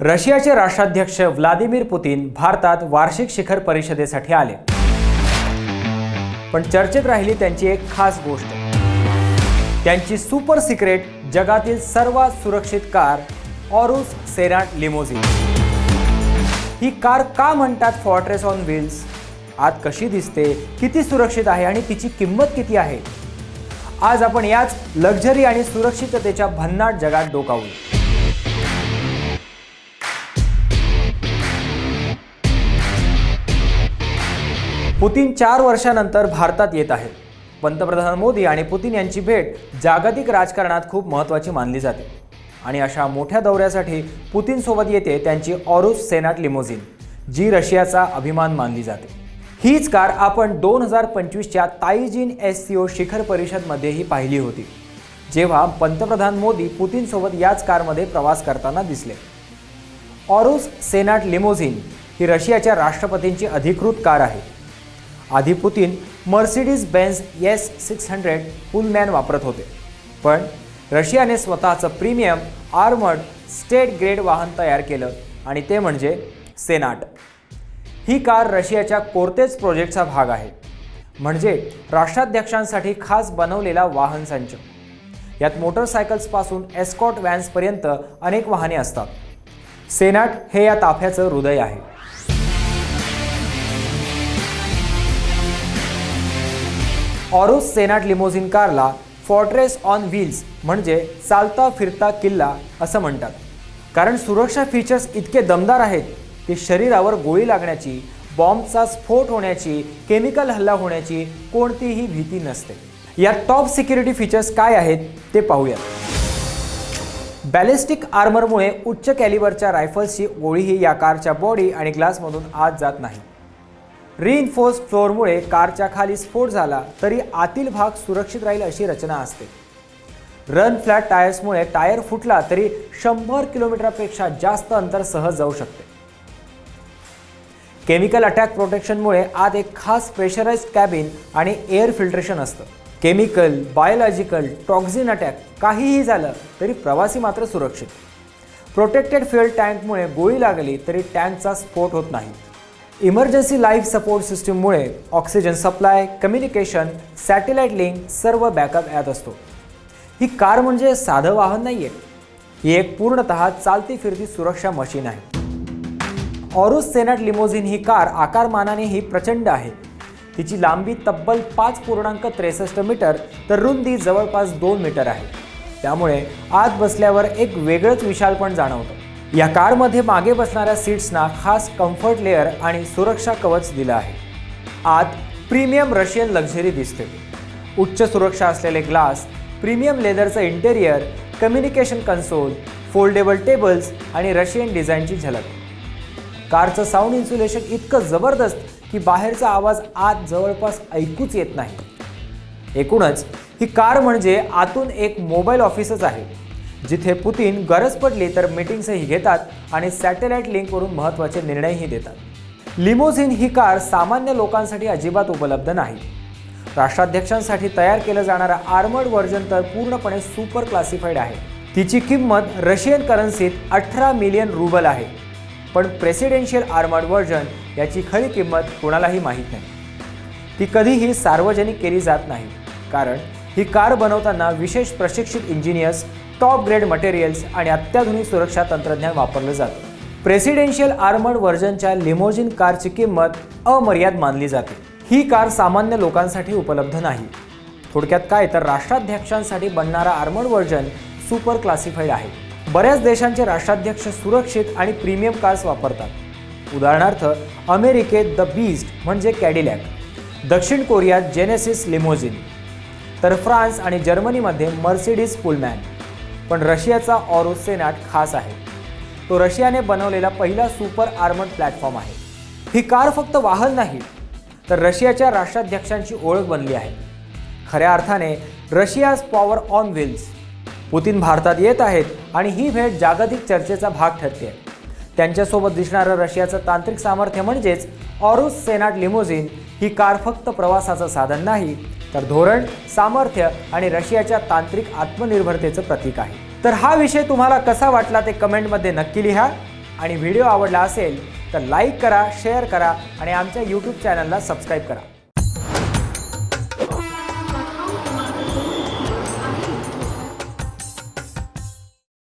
रशियाचे राष्ट्राध्यक्ष Vladimir Putin भारतात वार्षिक शिखर परिषदेसाठी आले. पण चर्चेत राहिली त्यांची एक खास गोष्ट. त्यांची सुपर सिक्रेट जगातील सर्वात सुरक्षित कार ऑरुस सेराट लिमोझिन. ही कार का म्हणतात फॉर्ट्रेस ऑन व्हील्स आत कशी दिसते? किती सुरक्षित आहे आणि तिची किंमत किती आहे? आज आपण याच लक्झरी आणि सुरक्षिततेच्या भन्नाट जगात डोकावू. पुतीन चार वर्षानंतर भारतात येत आहेत पंतप्रधान मोदी आणि पुतीन यांची भेट जागतिक राजकारणात खूप महत्त्वाची मानली जाते. आणि अशा मोठ्या दौऱ्यासाठी पुतीनसोबत येते त्यांची ऑरुस सेनाट लिमोझिन जी रशियाचा अभिमान मानली जाते. हीच कार आपण दोन हजार पंचवीसच्या ताईजीन एस सी ओ शिखर परिषदमध्येही पाहिली होती जेव्हा पंतप्रधान मोदी पुतीनसोबत याच कारमध्ये प्रवास करताना दिसले. ऑरुस सेनाट लिमोझिन ही रशियाच्या राष्ट्रपतींची अधिकृत कार आहे. आधी Putin Mercedes Benz S six hundred Pullman वापरत होते. पण रशियाने स्वतःचं प्रीमियम आर्मर्ड स्टेट ग्रेड वाहन तयार केलं आणि ते म्हणजे सेनाट. ही कार रशियाच्या कोर्तेज प्रोजेक्टचा भाग आहे. म्हणजे राष्ट्राध्यक्षांसाठी खास बनवलेला वाहन संच. यात मोटरसायकल्सपासून एस्कॉट व्हॅन्सपर्यंत अनेक वाहने असतात. सेनाट हे या ताफ्याचं हृदय आहे. ऑरुस सेनाट लिमोझिन कारला फॉर्ट्रेस ऑन व्हील्स म्हणजे चालता फिरता किल्ला असं म्हणतात. कारण सुरक्षा फीचर्स इतके दमदार आहेत की शरीरावर गोळी लागण्याची बॉम्बचा स्फोट होण्याची केमिकल हल्ला होण्याची कोणतीही भीती नसते. या टॉप सिक्युरिटी फीचर्स काय आहेत ते पाहूयात. बॅलिस्टिक आर्मरमुळे उच्च कॅलिबरच्या रायफल्सची गोळीही या कारच्या बॉडी आणि ग्लासमधून आत जात नाही. रिइन्फोर्स फ्लोअरमुळे कारच्या खाली स्फोट झाला तरी आतील भाग सुरक्षित राहील अशी रचना असते. रन फ्लॅट टायर्समुळे टायर फुटला तरी शंभर किलोमीटरपेक्षा जास्त अंतर सहज जाऊ शकते. केमिकल अटॅक प्रोटेक्शनमुळे आत एक खास प्रेशराइज कॅबिन आणि एअर फिल्ट्रेशन असतं. केमिकल बायोलॉजिकल टॉक्झिन अटॅक काहीही झालं तरी प्रवासी मात्र सुरक्षित. प्रोटेक्टेड फ्युएल टँकमुळे गोळी लागली तरी टँकचा स्फोट होत नाही. Emergency life support सिस्टीममुळे oxygen supply communication satellite link सर्व बॅकअप यात असतो. ही कार म्हणजे साधं वाहन नाही आहे ही एक पूर्णतः चालती फिरती सुरक्षा मशीन आहे. ऑरुस सेनाट लिमोझिन ही कार आकारमानाने ही प्रचंड आहे. तिची लांबी तब्बल पाच पूर्णांक त्रेसष्ट मीटर तर रुंदी जवळपास दोन मीटर आहे. त्यामुळे आत बसल्यावर एक वेगळंच विशालपण जाणवतं. या कारमध्ये मागे बसणाऱ्या सीट्सना खास कम्फर्ट लेअर आणि सुरक्षा कवच दिलं आहे. आत प्रीमियम रशियन लक्झरी दिसते. उच्च सुरक्षा असलेले glass premium लेदरचं interior communication console foldable tables आणि रशियन डिझाईनची झलक. कारचं साऊंड इन्सुलेशन इतकं जबरदस्त की बाहेरचा आवाज आत जवळपास ऐकूच येत नाही. एकूणच ही कार म्हणजे आतून एक मोबाईल ऑफिसच आहे. जिथे पुतीन गरज पडली तर मीटिंग्सही घेतात आणि सॅटेलाईट लिंकवरून महत्त्वाचे निर्णयही देतात. लिमोझिन ही कार सामान्य लोकांसाठी अजिबात उपलब्ध नाही. राष्ट्राध्यक्षांसाठी तयार केलं जाणारं आर्मर्ड व्हर्जन तर पूर्णपणे सुपर क्लासिफाईड आहे. तिची किंमत रशियन करन्सीत अठरा मिलियन रुबल आहे. पण प्रेसिडेन्शियल आर्मर्ड व्हर्जन याची खरी किंमत कोणालाही माहीत नाही. ती कधीही सार्वजनिक केली जात नाही. कारण ही कार बनवताना विशेष प्रशिक्षित इंजिनियर्स टॉप ग्रेड मटेरियल्स आणि अत्याधुनिक सुरक्षा तंत्रज्ञान वापरलं जातं. प्रेसिडेन्शियल आर्मर्ड व्हर्जनच्या लिमोजिन कारची किंमत अमर्याद मानली जाते. ही कार सामान्य लोकांसाठी उपलब्ध नाही. थोडक्यात काय तर राष्ट्राध्यक्षांसाठी बनणारा आर्मर्ड व्हर्जन सुपर क्लासिफाईड आहे. बऱ्याच देशांचे राष्ट्राध्यक्ष सुरक्षित आणि प्रीमियम कार्स वापरतात. उदाहरणार्थ अमेरिकेत द बीस्ट म्हणजे कॅडिलॅक दक्षिण कोरियात जेनेसिस लिमोजिन तर फ्रान्स आणि जर्मनीमध्ये मर्सिडीज पुलमॅन. पण रशियाचा ऑरोसेनाट खास आहे. तो रशियाने बनवलेला पहिला सुपर आर्मड प्लॅटफॉर्म आहे. ही कार फक्त वाहन नाही तर रशियाच्या राष्ट्राध्यक्षांची ओळख बनली आहे. खऱ्या अर्थाने Russia's power on wheels Putin भारतात येत आहेत आणि ही भेट जागतिक चर्चेचा भाग ठरते. त्यांच्यासोबत दिसणारं रशियाचं तांत्रिक सामर्थ्य म्हणजेच ऑरुस सेनाट लिमोझिन ही कार फक्त प्रवासाचं साधन नाही तर धोरण सामर्थ्य आणि रशियाच्या तांत्रिक आत्मनिर्भरतेचं प्रतीक आहे. तर हा विषय तुम्हाला कसा वाटला ते कमेंटमध्ये नक्की लिहा. आणि व्हिडिओ आवडला असेल तर लाईक करा शेअर करा आणि आमच्या यूट्यूब चॅनलला सबस्क्राईब करा.